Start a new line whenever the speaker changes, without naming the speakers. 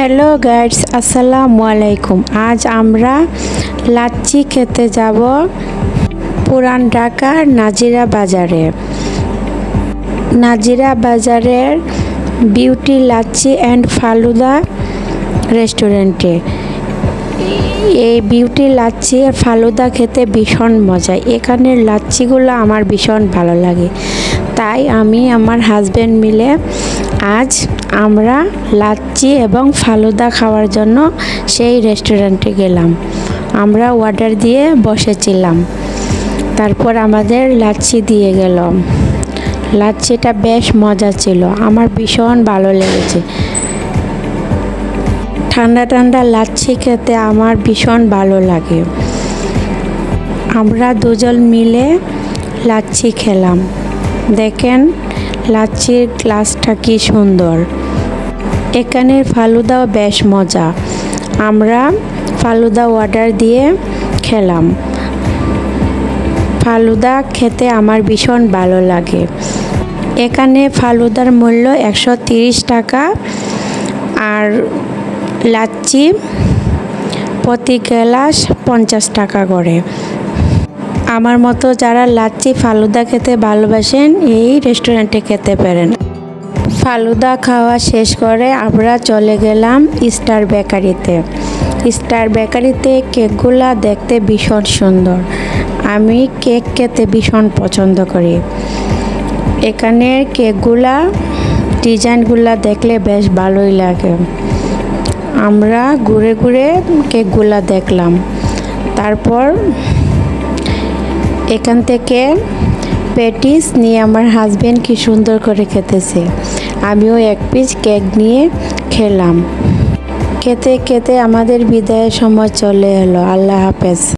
Hello guides আসসালামু আলাইকুম আজ আমরা লাচ্ছি খেতে যাব পুরান ঢাকার নাজিরা বাজারে। নাজিরা বাজারের বিউটি লাচ্ছি অ্যান্ড ফালুদা রেস্টুরেন্টে। এই বিউটি লাচ্ছি আর ফালুদা খেতে ভীষণ মজা। এখানের লাচ্ছিগুলো আমার ভীষণ ভালো লাগে। তাই আমি আমার হাজব্যান্ড মিলে আজ আমরা লাচ্ছি এবং ফালুদা খাওয়ার জন্য সেই রেস্টুরেন্টে গেলাম। আমরা অর্ডার দিয়ে বসেছিলাম। তারপর আমাদের লাচ্ছি দিয়ে গেল। লাচ্ছিটা বেশ মজা ছিল। আমার ভীষণ ভালো লেগেছে। ঠান্ডা ঠান্ডা লাচ্ছি খেতে আমার ভীষণ ভালো লাগে। আমরা দুজন মিলে লাচ্ছি খেলাম। দেখেন লাচ্ছির গ্লাসটা কি সুন্দর। এখানের ফালুদাও বেশ মজা। আমরা ফালুদা অর্ডার দিয়ে খেলাম। ফালুদা খেতে আমার ভীষণ ভালো লাগে। এখানে ফালুদার মূল্য একশো টাকা আর লাচ্ছি প্রতি গ্লাস পঞ্চাশ টাকা করে। আমার মতো যারা লাচ্ছি ফালুদা খেতে ভালোবাসেন, এই রেস্টুরেন্টে খেতে পারেন। ফালুদা খাওয়া শেষ করে আমরা চলে গেলাম স্টার বেকারিতে স্টার বেকারিতে কেকগুলা দেখতে ভীষণ সুন্দর। আমি কেক খেতে ভীষণ পছন্দ করি। এখানের কেকগুলা, ডিজাইনগুলা দেখলে বেশ ভালোই লাগে। আমরা ঘুরে ঘুরে কেকগুলা দেখলাম। তারপর এখান থেকে প্যাটিস নিয়ে আমার হাজব্যান্ড কি সুন্দর করে খেতেছে। আমিও এক পিস কেক নিয়ে খেলাম। খেতে খেতে আমাদের বিদায়ের সময় চলে এলো। আল্লাহ হাফেজ।